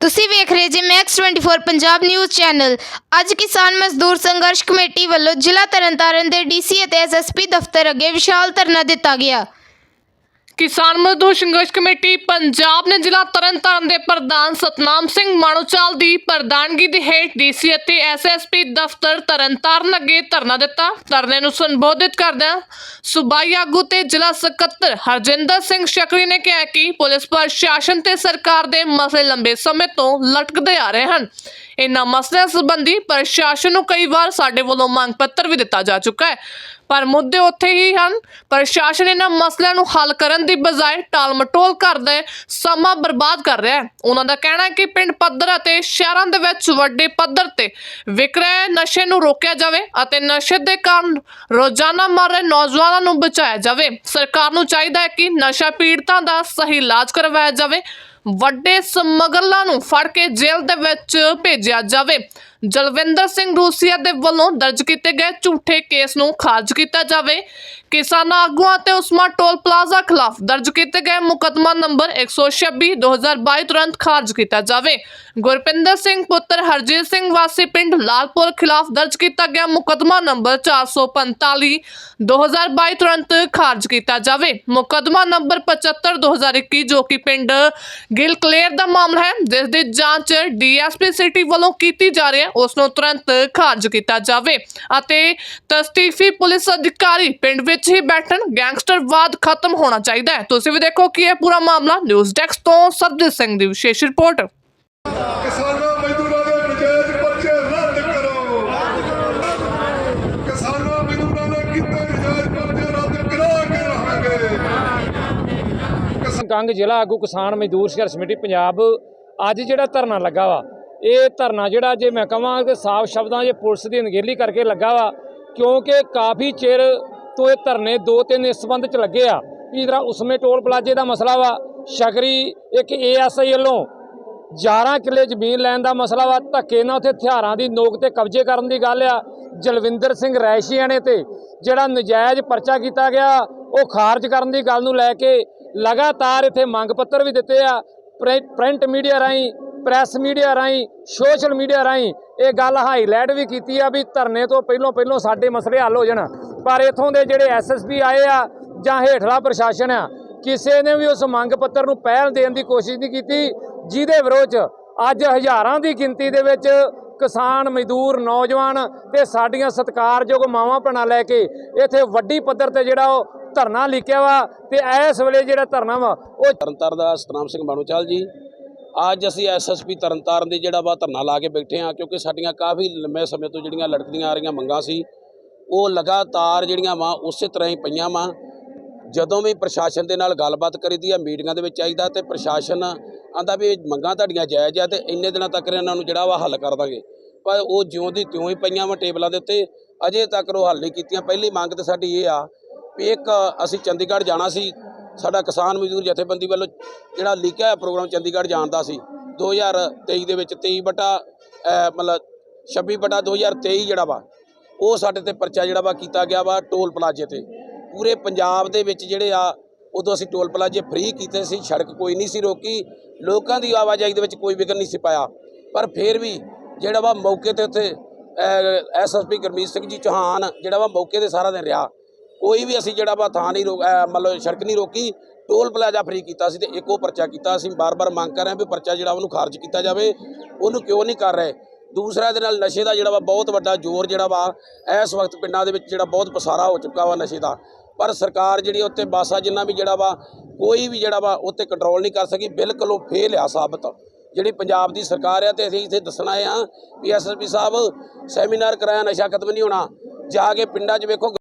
ਤੁਸੀਂ ਵੇਖ ਰਹੇ ਜੇ ਮੈਕਸ 24 ਪੰਜਾਬ ਨਿਊਜ਼ ਚੈਨਲ ਅੱਜ ਕਿਸਾਨ ਮਜ਼ਦੂਰ ਸੰਘਰਸ਼ ਕਮੇਟੀ ਵੱਲੋਂ ਜ਼ਿਲ੍ਹਾ ਤਰਨਤਾਰਨ ਦੇ ਡੀਸੀ ਅਤੇ ਐਸਐਸਪੀ ਦਫ਼ਤਰ ਅੱਗੇ ਵਿਸ਼ਾਲ ਧਰਨਾ ਦਿੱਤਾ ਗਿਆ। ਕਿਸਾਨ ਮਜ਼ਦੂਰ ਸੰਘਰਸ਼ ਕਮੇਟੀ ਪੰਜਾਬ ਨੇ ਜ਼ਿਲ੍ਹਾ ਤਰਨਤਾਰਨ ਦੇ ਪ੍ਰਧਾਨ ਸਤਨਾਮ ਸਿੰਘ ਮਾਣੋਚਾਲ ਦੀ ਪ੍ਰਧਾਨਗੀ ਦੇ ਹੇਠ ਡੀਸੀ ਅਤੇ ਐਸਐਸਪੀ ਦਫ਼ਤਰ ਤਰਨਤਾਰਨ ਅੱਗੇ ਧਰਨਾ ਦਿੱਤਾ। ਧਰਨੇ ਨੂੰ ਸੰਬੋਧਿਤ ਕਰਦਿਆਂ ਸੂਬਾਈ ਆਗੂ ਤੇ ਜ਼ਿਲ੍ਹਾ ਸਕੱਤਰ ਹਰਜਿੰਦਰ ਸਿੰਘ ਸ਼ਕਰੀ ਨੇ ਕਿਹਾ ਕਿ ਪੁਲਿਸ ਪ੍ਰਸ਼ਾਸਨ ਤੇ ਸਰਕਾਰ ਦੇ ਮਸਲੇ ਲੰਬੇ ਸਮੇਂ ਤੋਂ ਲਟਕਦੇ ਆ ਰਹੇ ਹਨ। ਇਹਨਾਂ ਮਸਲਿਆਂ ਸੰਬੰਧੀ ਪ੍ਰਸ਼ਾਸਨ ਨੂੰ ਕਈ ਵਾਰ ਸਾਡੇ ਵੱਲੋਂ ਮੰਗ ਪੱਤਰ ਵੀ ਦਿੱਤਾ ਜਾ ਚੁੱਕਾ ਹੈ। ਪਰ ਮੁੱਦੇ ਉੱਥੇ ਹੀ ਹਨ। ਪ੍ਰਸ਼ਾਸਨ ਇਹਨਾਂ ਮਸਲਿਆਂ ਨੂੰ ਹੱਲ ਕਰਨ ਦੀ ਬਜਾਏ ਟਾਲਮਟੋਲ ਕਰਦਾ ਹੈ ਸਮਾਂ ਬਰਬਾਦ ਕਰ ਰਿਹਾ ਹੈ। ਉਹਨਾਂ ਦਾ ਕਹਿਣਾ ਹੈ ਕਿ ਪਿੰਡ ਪੱਧਰ ਅਤੇ ਸ਼ਹਿਰਾਂ ਦੇ ਵਿੱਚ ਵੱਡੇ ਪੱਧਰ ਤੇ ਵਿਕਰੈ ਨਸ਼ੇ ਨੂੰ ਰੋਕਿਆ ਜਾਵੇ ਅਤੇ ਨਸ਼ੇ ਦੇ ਕਾਰਨ ਰੋਜ਼ਾਨਾ ਮਰ ਰਹੇ ਨੌਜਵਾਨਾਂ ਨੂੰ ਬਚਾਇਆ ਜਾਵੇ। ਸਰਕਾਰ ਨੂੰ ਚਾਹੀਦਾ ਹੈ ਕਿ ਨਸ਼ਾ ਪੀੜਤਾਂ ਦਾ ਸਹੀ ਇਲਾਜ ਕਰਵਾਇਆ ਜਾਵੇ। ਵੱਡੇ ਸਮਗਲਰਾਂ ਨੂੰ ਫੜ ਕੇ ਜੇਲ੍ਹ ਦੇ ਵਿੱਚ ਭੇਜਿਆ ਜਾਵੇ। ਜਲਵਿੰਦਰ ਸਿੰਘ ਰੂਸੀਆ ਦੇ ਵੱਲੋਂ ਦਰਜ ਕੀਤੇ ਗਏ ਝੂਠੇ ਕੇਸ ਨੂੰ ਖਾਰਜ ਕੀਤਾ ਜਾਵੇ। ਕਿਸਾਨਾਂ ਆਗੂਆਂ ਤੇ ਉਸਮਾ ਟੋਲ ਪਲਾਜ਼ਾ ਖਿਲਾਫ ਦਰਜ ਕੀਤੇ ਗਏ ਮੁਕੱਦਮਾ ਨੰਬਰ 126 2022 ਤੁਰੰਤ ਖਾਰਜ ਕੀਤਾ ਜਾਵੇ। ਗੁਰਪਿੰਦਰ ਸਿੰਘ ਪੁੱਤਰ ਹਰਜੀਤ ਸਿੰਘ ਵਾਸੀ ਪਿੰਡ ਲਾਲਪੁਰ ਖਿਲਾਫ ਦਰਜ ਕੀਤਾ ਗਿਆ ਮੁਕੱਦਮਾ ਨੰਬਰ 445 2022 ਤੁਰੰਤ ਖਾਰਜ ਕੀਤਾ ਜਾਵੇ। ਮੁਕੱਦਮਾ ਨੰਬਰ 75 2021 ਜੋ ਕਿ ਪਿੰਡ ਗਿਲ ਕਲੇਰ ਦਾ ਮਾਮਲਾ ਹੈ, ਜਿਸ ਦੀ ਜਾਂਚ ਡੀਐਸਪੀ ਸਿਟੀ ਵੱਲੋਂ ਕੀਤੀ ਜਾ ਰਹੀ ਹੈ। ਉਸ ਨੂੰ ਤੁਰੰਤ ਖਾਰਜ ਕੀਤਾ ਜਾਵੇ ਅਤੇ ਤਸਤੀਫੀ ਪੁਲਿਸ ਅਧਿਕਾਰੀ ਪਿੰਡ ਵਿੱਚ ਹੀ ਬੈਠਣ ਗੈਂਗਸਟਰਵਾਦ ਖਤਮ ਹੋਣਾ ਚਾਹੀਦਾ ਹੈ। ਤੁਸੀਂ ਵੀ ਦੇਖੋ ਕਿ ਇਹ ਪੂਰਾ ਮਾਮਲਾ ਨਿਊਜ਼ ਡੈਸਕ ਤੋਂ ਸਰਜੀਤ ਸਿੰਘ ਦੀ ਵਿਸ਼ੇਸ਼ ਰਿਪੋਰਟ। ਕਿਸਾਨਾਂ ਮਜ਼ਦੂਰਾਂ ਦੇ ਨਜਾਇਜ਼ ਪਰਚੇ ਰੱਦ ਕਰੋ। ਕਿਸਾਨਾਂ ਮਜ਼ਦੂਰਾਂ ਦੇ ਕੀਤੇ ਨਜਾਇਜ਼ ਪਰਚੇ ਰੱਦ ਕਰਾ ਕੇ ਰਹਾਂਗੇ ਕਿਸਾਨ ਕੰਗ ਜ਼ਿਲ੍ਹਾ ਆਗੂ ਕਿਸਾਨ ਮਜ਼ਦੂਰ ਸੰਘਰਸ਼ ਕਮੇਟੀ ਪੰਜਾਬ ਅੱਜ ਜਿਹੜਾ ਧਰਨਾ ਲੱਗਾ ਵਾ ਇਹ ਧਰਨਾ ਜਿਹੜਾ ਜੇ ਮੈਂ ਕਹਾਂ ਕਿ ਸਾਫ਼ ਸ਼ਬਦਾਂ 'ਚ ਪੁਲਿਸ ਦੀ ਅਣਗਹਿਲੀ ਕਰਕੇ ਲੱਗਾ ਵਾ, ਕਿਉਂਕਿ ਕਾਫੀ ਚਿਰ ਤੋਂ ਇਹ ਧਰਨੇ ਦੋ ਤਿੰਨ ਇਸ ਸੰਬੰਧ 'ਚ ਲੱਗੇ ਆ। ਵੀ ਤਰ੍ਹਾਂ ਉਸਮੇ ਟੋਲ ਪਲਾਜੇ ਦਾ ਮਸਲਾ ਵਾ ਸ਼ਕਰੀ ਇੱਕ ਏਐਸਆਈ ਵੱਲੋਂ 11 ਕਿੱਲੇ ਜ਼ਮੀਨ ਲੈਣ ਦਾ ਮਸਲਾ ਵਾ, ਧੱਕੇ ਨਾਲ ਉੱਥੇ ਹਥਿਆਰਾਂ ਦੀ ਨੋਕ ਤੇ ਕਬਜ਼ੇ ਕਰਨ ਦੀ ਗੱਲ ਆ। ਜਲਵਿੰਦਰ ਸਿੰਘ ਰੈਸ਼ੀਆਂ ਤੇ ਜਿਹੜਾ ਨਜਾਇਜ਼ ਪਰਚਾ ਕੀਤਾ ਗਿਆ, ਉਹ ਖਾਰਜ ਕਰਨ ਦੀ ਗੱਲ ਨੂੰ ਲੈ ਕੇ ਲਗਾਤਾਰ ਇੱਥੇ ਮੰਗ ਪੱਤਰ ਵੀ ਦਿੱਤੇ ਆ, ਪ੍ਰਿੰ- ਪ੍ਰਿੰਟ ਮੀਡੀਆ ਰਾਹੀਂ ਪ੍ਰੈਸ ਮੀਡੀਆ ਰਾਹੀਂ, ਸੋਸ਼ਲ ਮੀਡੀਆ ਰਾਹੀਂ ਇਹ ਗੱਲ ਹਾਈਲਾਈਟ ਵੀ ਕੀਤੀ ਆ ਵੀ ਧਰਨੇ ਤੋਂ ਪਹਿਲੋਂ ਪਹਿਲੋਂ ਸਾਡੇ ਮਸਲੇ ਹੱਲ ਹੋ ਜਾਣ। ਪਰ ਇਥੋਂ ਦੇ ਜਿਹੜੇ ਐਸਐਸਪੀ ਆਏ ਆ ਜਾਂ ਹੇਠਲਾ ਪ੍ਰਸ਼ਾਸਨ ਆ, ਕਿਸੇ ਨੇ ਵੀ ਉਸ ਮੰਗ ਪੱਤਰ ਨੂੰ ਪਹਿਲ ਦੇਣ ਦੀ ਕੋਸ਼ਿਸ਼ ਨਹੀਂ ਕੀਤੀ। ਜਿਹਦੇ ਵਿਰੋਧ 'ਚ ਅੱਜ ਹਜ਼ਾਰਾਂ ਦੀ ਗਿਣਤੀ ਦੇ ਵਿੱਚ ਕਿਸਾਨ, ਮਜ਼ਦੂਰ, ਨੌਜਵਾਨ ਤੇ ਸਾਡੀਆਂ ਸਤਿਕਾਰਯੋਗ ਮਾਵਾਂ ਭੈਣਾਂ ਲੈ ਕੇ ਇੱਥੇ ਵੱਡੀ ਪੱਧਰ ਤੇ ਜਿਹੜਾ ਉਹ ਧਰਨਾ ਲਿਖਿਆ ਵਾ ਤੇ ਇਸ ਵੇਲੇ ਜਿਹੜਾ ਧਰਨਾ ਵਾ, ਉਹ ਤਰਨਤਾਰਨ ਦਾ ਸਤਨਾਮ ਸਿੰਘ ਬਾਣੋਚਾਲ ਜੀ ਅੱਜ ਅਸੀਂ ਐਸਐਸਪੀ ਤਰਨਤਾਰਨ ਦੇ ਜਿਹੜਾ ਵਾ ਧਰਨਾ ਲਾ ਕੇ ਬੈਠੇ ਹਾਂ, ਕਿਉਂਕਿ ਸਾਡੀਆਂ ਕਾਫੀ ਲੰਮੇ ਸਮੇਂ ਤੋਂ ਜਿਹੜੀਆਂ ਲੜਕਦੀਆਂ ਆ ਰਹੀਆਂ ਮੰਗਾਂ ਸੀ, ਉਹ ਲਗਾਤਾਰ ਜਿਹੜੀਆਂ ਵਾ ਉਸੇ ਤਰ੍ਹਾਂ ਹੀ ਪਈਆਂ ਵਾ। ਜਦੋਂ ਵੀ ਪ੍ਰਸ਼ਾਸਨ ਦੇ ਨਾਲ ਗੱਲਬਾਤ ਕਰੀਦੀ ਆ, ਮੀਟਿੰਗਾਂ ਦੇ ਵਿੱਚ ਚਾਹੀਦਾ ਤੇ ਪ੍ਰਸ਼ਾਸਨ ਆਂਦਾ ਵੀ ਇਹ ਮੰਗਾਂ ਤੁਹਾਡੀਆਂ ਜਾਇਜ਼ ਆ ਤੇ ਇੰਨੇ ਦਿਨਾਂ ਤੱਕ ਇਹਨਾਂ ਨੂੰ ਜਿਹੜਾ ਵਾ ਹੱਲ ਕਰ ਦਾਂਗੇ। ਪਰ ਉਹ ਜਿਉਂ ਦੀ ਤਿਉਂ ਹੀ ਪਈਆਂ ਵਾ ਟੇਬਲਾਂ ਦੇ ਉੱਤੇ, ਅਜੇ ਤੱਕ ਉਹ ਹੱਲ ਨਹੀਂ ਕੀਤੀਆਂ। ਪਹਿਲੀ ਮੰਗ ਤੇ ਸਾਡੀ ਇਹ ਆ ਵੀ ਇੱਕ ਅਸੀਂ ਚੰਡੀਗੜ੍ਹ ਜਾਣਾ ਸੀ ਸਾਡਾ ਕਿਸਾਨ ਮਜ਼ਦੂਰ ਜਥੇਬੰਦੀ ਵੱਲੋਂ ਜਿਹੜਾ ਲਿਖਿਆ ਹੋਇਆ ਪ੍ਰੋਗਰਾਮ ਚੰਡੀਗੜ੍ਹ ਜਾਣ ਦਾ ਸੀ 2023 ਦੇ ਵਿੱਚ 23 ਬਟਾ, ਅਹ ਮਤਲਬ 26 ਬਟਾ 2023 ਜਿਹੜਾ ਵਾ, ਉਹ ਸਾਡੇ ਤੇ ਪਰਚਾ ਜਿਹੜਾ ਵਾ ਕੀਤਾ ਗਿਆ ਵਾ ਟੋਲ ਪਲਾਜ਼ੇ ਤੇ। ਪੂਰੇ ਪੰਜਾਬ ਦੇ ਵਿੱਚ ਜਿਹੜੇ ਆ, ਉਦੋਂ ਅਸੀਂ ਟੋਲ ਪਲਾਜ਼ੇ ਫ੍ਰੀ ਕੀਤੇ ਸੀ, ਸੜਕ ਕੋਈ ਨਹੀਂ ਸੀ ਰੋਕੀ, ਲੋਕਾਂ ਦੀ ਆਵਾਜਾਈ ਦੇ ਵਿੱਚ ਕੋਈ ਵਿਘਨ ਨਹੀਂ ਸੀ ਪਾਇਆ। ਪਰ ਫਿਰ ਵੀ ਜਿਹੜਾ ਵਾ ਮੌਕੇ ਤੇ ਉੱਥੇ ਐਸਐਸਪੀ ਗੁਰਮੀਤ ਸਿੰਘ ਜੀ ਚੌਹਾਨ, ਜਿਹੜਾ ਵਾ ਮੌਕੇ ਤੇ ਸਾਰਾ ਦਿਨ ਰਿਹਾ। ਕੋਈ ਵੀ ਅਸੀਂ ਜਿਹੜਾ ਵਾ ਥਾਂ ਨਹੀਂ ਰੋਕ ਮਤਲਬ ਸੜਕ ਨਹੀਂ ਰੋਕੀ, ਟੋਲ ਪਲਾਜ਼ਾ ਫ੍ਰੀ ਕੀਤਾ ਸੀ ਤੇ ਇੱਕ ਉਹ ਪਰਚਾ ਕੀਤਾ, ਅਸੀਂ ਬਾਰ-ਬਾਰ ਮੰਗ ਕਰ ਰਹੇ ਹਾਂ ਵੀ ਪਰਚਾ ਜਿਹੜਾ ਉਹਨੂੰ ਖਾਰਜ ਕੀਤਾ ਜਾਵੇ, ਉਹਨੂੰ ਕਿਉਂ ਨਹੀਂ ਕਰ ਰਹੇ? ਦੂਸਰਾ ਇਹਦੇ ਨਾਲ ਨਸ਼ੇ ਦਾ ਜਿਹੜਾ ਵਾ ਬਹੁਤ ਵੱਡਾ ਜ਼ੋਰ ਜਿਹੜਾ ਵਾ, ਇਸ ਵਕਤ ਪਿੰਡਾਂ ਦੇ ਵਿੱਚ ਜਿਹੜਾ ਬਹੁਤ ਪਸਾਰਾ ਹੋ ਚੁੱਕਾ ਵਾ ਨਸ਼ੇ ਦਾ। ਪਰ ਸਰਕਾਰ ਜਿਹੜੀ ਉੱਤੇ ਬਾਸਾ ਜਿੰਨਾ ਵੀ ਜਿਹੜਾ ਵਾ, ਕੋਈ ਵੀ ਜਿਹੜਾ ਵਾ ਉੱਤੇ ਕੰਟਰੋਲ ਨਹੀਂ ਕਰ ਸਕੀ, ਬਿਲਕੁਲ ਉਹ ਫੇਲ ਆ ਸਾਬਤ। ਜਿਹੜੀ ਪੰਜਾਬ ਦੀ ਸਰਕਾਰ ਆ ਤੇ ਅਸੀਂ ਇੱਥੇ ਦੱਸਣਾ ਆ ਵੀ ਐਸਐਸਪੀ ਸਾਹਿਬ ਸੈਮੀਨਾਰ ਕਰਾਇਆ, ਨਸ਼ਾ ਖਤਮ ਨਹੀਂ ਹੋਣਾ। ਜਾ ਕੇ ਪਿੰਡਾਂ 'ਚ ਵੇਖੋ